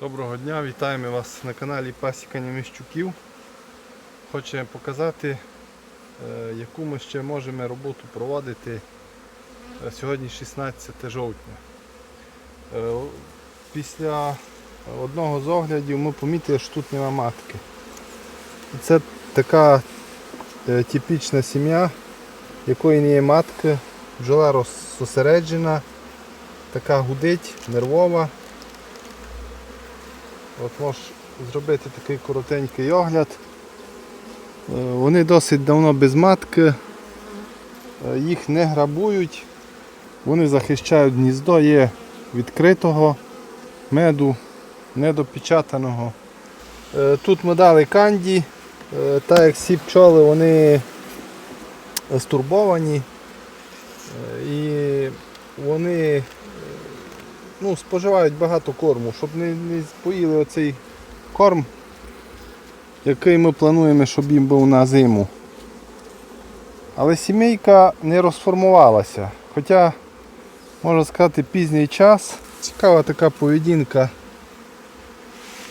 Доброго дня, вітаємо вас на каналі Пасіка Німіщуків. Хочемо показати, е, яку ми ще можемо роботу проводити е, сьогодні 16 жовтня. Е, Після одного з оглядів ми помітили, що тут нема матки. Це така типічна сім'я, якої не є матки, бджола розсосереджена, така гудить, нервова. От можеш зробити такий коротенький огляд. Е, Вони досить давно без матки, Е, їх не грабують, вони захищають гніздо, є відкритого меду, недопечатаного. Е, Тут ми дали канді, так як всі пчоли вони стурбовані і вони ну, споживають багато корму, щоб не, не поїли оцей корм, який ми плануємо, щоб їм був на зиму. Але сімейка не розформувалася. Хоча, можна сказати, пізній час. Цікава така поведінка.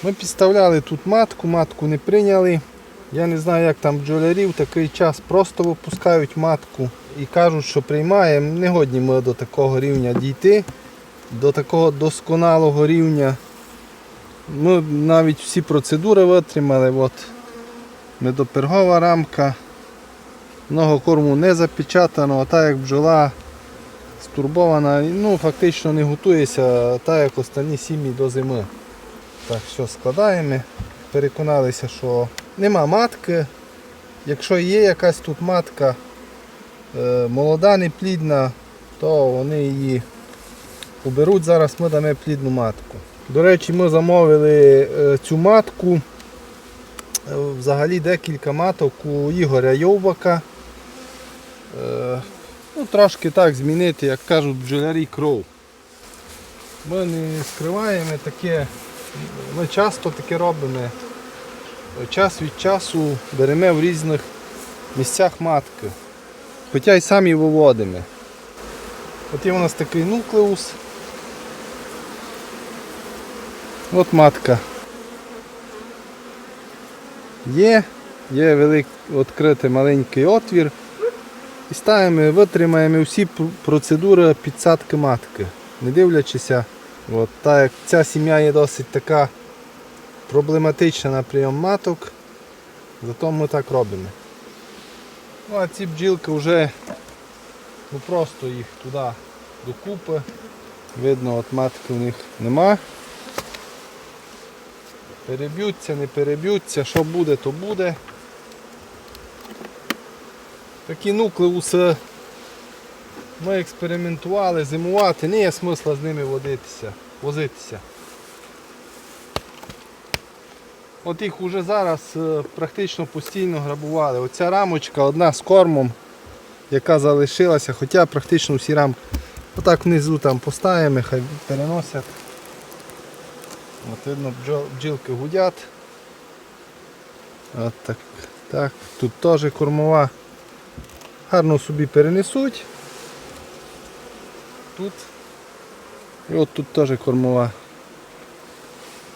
Ми підставляли тут матку, матку не прийняли. Я не знаю, як там бджолярів такий час просто випускають матку і кажуть, що приймаємо. Не годні ми до такого рівня дійти до такого досконалого рівня. Ми навіть всі процедури витримали. От медопергова рамка. Много корму не запечатано, а так як бджола стурбована, ну фактично не готується, так як останні сім'ї до зими. Так, все складаємо. Переконалися, що нема матки. Якщо є якась тут матка е, молода, неплідна, то вони її Уберуть зараз ми дамо плідну матку. До речі, ми замовили е, цю матку. Е, Взагалі декілька маток у Ігоря Йовбака. Е, Ну, трошки так змінити, як кажуть бджолярі кров. Ми не скриваємо таке, ми часто таке робимо. Час від часу беремо в різних місцях матки. Хоча й самі виводимо. От є у нас такий нуклеус. От матка. Є, є великий відкритий маленький отвір. І ставимо, витримаємо всі процедури підсадки матки. Не дивлячися, от, так як ця сім'я є досить така проблематична на прийом маток, зато ми так робимо. Ну а ці бджілки вже ну, просто їх туди докупи. Видно, от матки в них нема. Переб'ються, не переб'ються, що буде, то буде. Такі нуклеуси ми експериментували, зимувати, не є смисла з ними водитися, возитися. От їх вже зараз е, практично постійно грабували. Оця рамочка одна з кормом, яка залишилася, хоча практично всі рамки. Отак внизу там поставимо, хай переносять. От видно бджілки гудять. От так, так. Тут теж кормова. Гарно собі перенесуть. Тут. І от тут теж кормова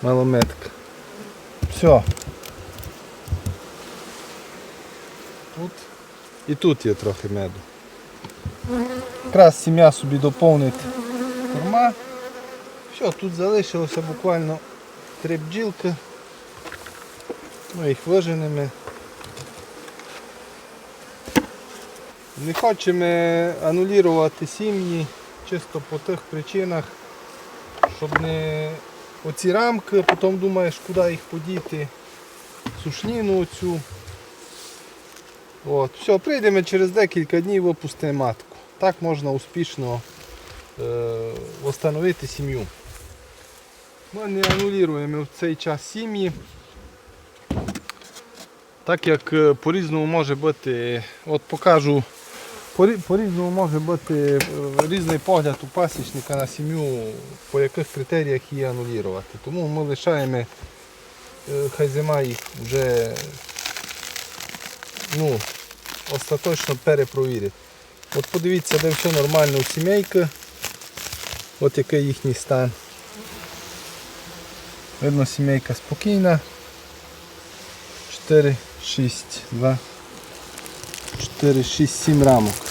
малометка. Все. Тут і тут є трохи меду. Якраз сім'я собі доповнить корма. Все, тут залишилося буквально три бджілки. Ми їх виженемо. Не хочемо анулювати сім'ї чисто по тих причинах, щоб не оці рамки, потім думаєш, куди їх подіти, сушніну оцю. От, все, прийдемо через декілька днів випустимо матку. Так можна успішно е, встановити сім'ю. Ми не анулюємо в цей час сім'ї. Так як е, по-різному може бути, от покажу, по- по-різному може бути е, різний погляд у пасічника на сім'ю, по яких критеріях її анулювати. Тому ми лишаємо, е, хай зима їх вже ну, остаточно перепровірить. От подивіться, де все нормально у сімейки. От який їхній стан. Видно, сімейка спокійна. 4, 6, 2, 4, 6, 7 рамок.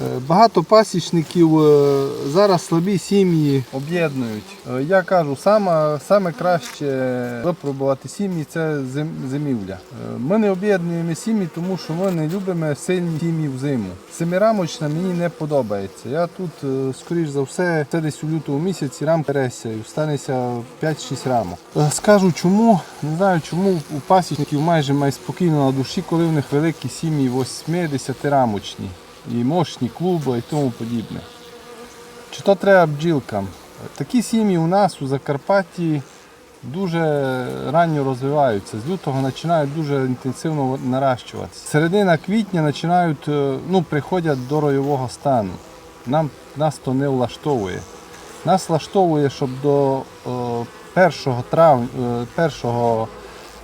Е, Багато пасічників е, зараз слабі сім'ї об'єднують. Е, Я кажу, саме, саме краще випробувати сім'ї це зим- зимівля. Ми не об'єднуємо сім'ї, тому що ми не любимо сильні сім'ї в зиму. Семирамочна мені не подобається. Я тут, скоріш за все, це десь у лютому місяці рам пересяю, станеться 5-6 рамок. Скажу чому, не знаю чому у пасічників майже має спокійно на душі, коли в них великі сім'ї 80 рамочні і мощні клуби і тому подібне. Чи то треба бджілкам? Такі сім'ї у нас у Закарпатті дуже ранньо розвиваються. З лютого починають дуже інтенсивно наращуватися. Середина квітня починають, е, ну, приходять до ройового стану. Нам, нас то не влаштовує. Нас влаштовує, щоб до е, 1 травня, 1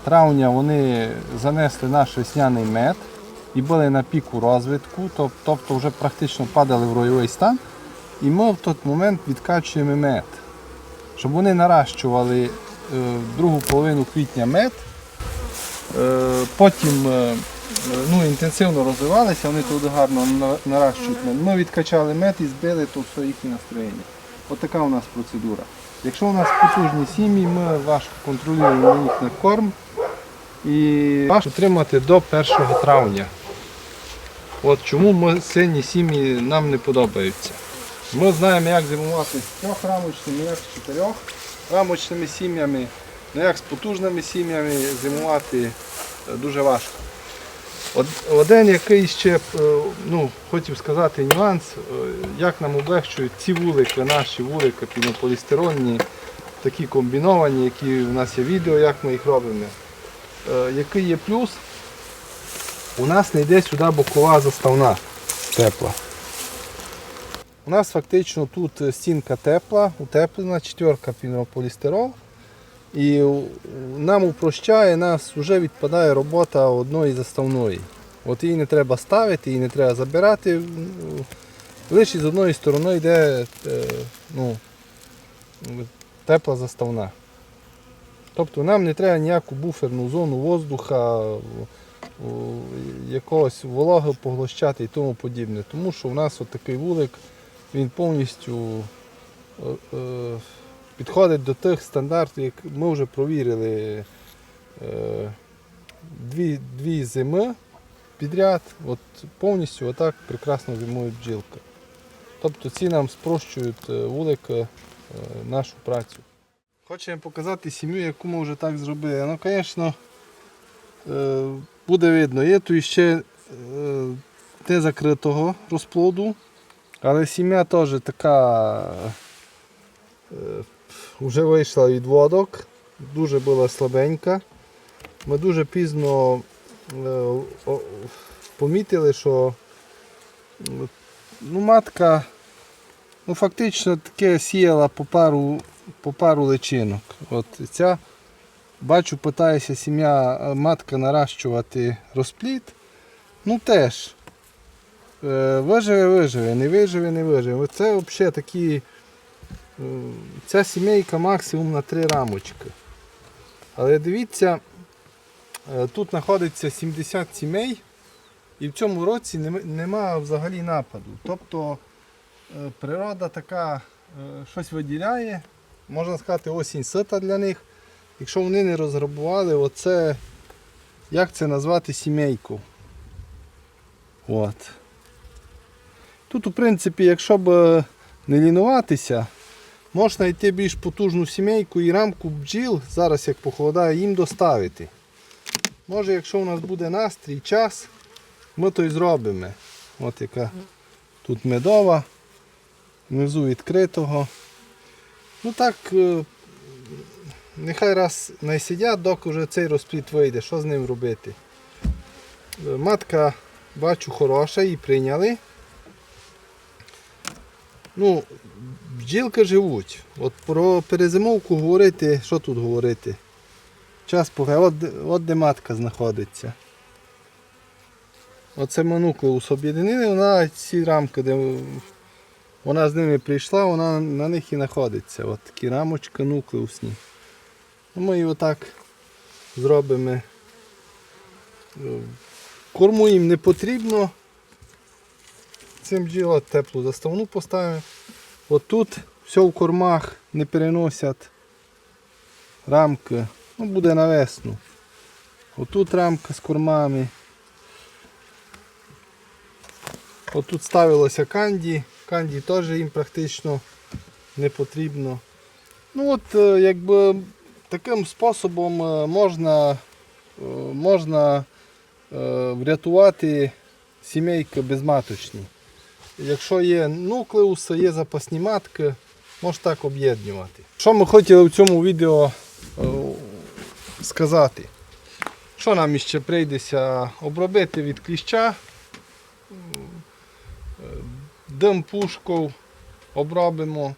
травня вони занесли наш весняний мед і були на піку розвитку, тобто вже практично падали в ройовий стан. І ми в той момент відкачуємо мед, щоб вони наращували е, другу половину квітня мед, е, потім е, ну, інтенсивно розвивалися, вони тут гарно наращують мед. Ми відкачали мед і збили то все їхнє настроєння. От у нас процедура. Якщо у нас потужні сім'ї, ми важко контролюємо їх на корм і важко утримати до 1 травня. От чому ми сильні сім'ї нам не подобаються. Ми знаємо, як зимувати з трьохрамочними, як з чотирьох рамочними сім'ями, ну як з потужними сім'ями зимувати е, дуже важко. Один який ще е, ну, хотів сказати нюанс, е, як нам облегчують ці вулики, наші вулики пінополістиронні, такі комбіновані, які у нас є відео, як ми їх робимо. Який є плюс? У нас не йде сюди бокова заставна тепла. У нас фактично тут е, стінка тепла, утеплена, четверка пінополістирол. І нам упрощає, нас вже відпадає робота одної заставної. От її не треба ставити, її не треба забирати. Лише з одної сторони йде е, ну, тепла заставна. Тобто нам не треба ніяку буферну зону воздуха, якогось вологи поглощати і тому подібне. Тому що в нас от такий вулик, він повністю е, е, підходить до тих стандартів, як ми вже провірили е, дві, дві зими підряд, от повністю отак прекрасно зимують бджілки. Тобто ці нам спрощують вулик нашу працю. Хочемо показати сім'ю, яку ми вже так зробили. Ну, звісно, буде видно. Є тут ще не закритого розплоду, але сім'я теж така е, вже вийшла від водок, дуже була слабенька. Ми дуже пізно е, помітили, що ну, матка ну, фактично таке сіяла по пару, по пару личинок. От ця, бачу, питається сім'я е, матка наращувати розплід. Ну теж. Е, Виживе, виживе, не виживе, не виживе. Це взагалі такі. е, Ця сімейка максимум на три рамочки. Але дивіться, тут знаходиться 70 сімей, і в цьому році нема взагалі нападу. Тобто природа така щось виділяє, можна сказати, осінь сита для них. Якщо вони не розграбували, оце, як це назвати сімейку. От. Тут, у принципі, якщо б е, не лінуватися, можна йти більш потужну сімейку і рамку бджіл, зараз як похолодає, їм доставити. Може, якщо у нас буде настрій, час, ми то й зробимо. От яка тут медова, внизу відкритого. Ну так, е, нехай раз не сидять, доки вже цей розпліт вийде, що з ним робити. Матка, бачу, хороша, її прийняли. Ну, бджілки живуть. От про перезимовку говорити, що тут говорити? Час поки, от, от де матка знаходиться. Оце ми нуклеус вона ці рамки, де вона з ними прийшла, вона на них і знаходиться. От такі рамочки нуклеусні. Ми його так зробимо. Корму їм не потрібно. Цим бджіла теплу заставну поставимо. Отут все в кормах не переносять рамки. Ну, буде на весну. Отут рамка з кормами. Отут ставилося канді. Канді теж їм практично не потрібно. Ну от е, якби таким способом е, можна, е, можна е, врятувати сімейки безматочні. Якщо є нуклеуси, є запасні матки, можна так об'єднувати. Що ми хотіли в цьому відео сказати? Що нам іще прийдеться обробити від кліща? Дим пушков обробимо.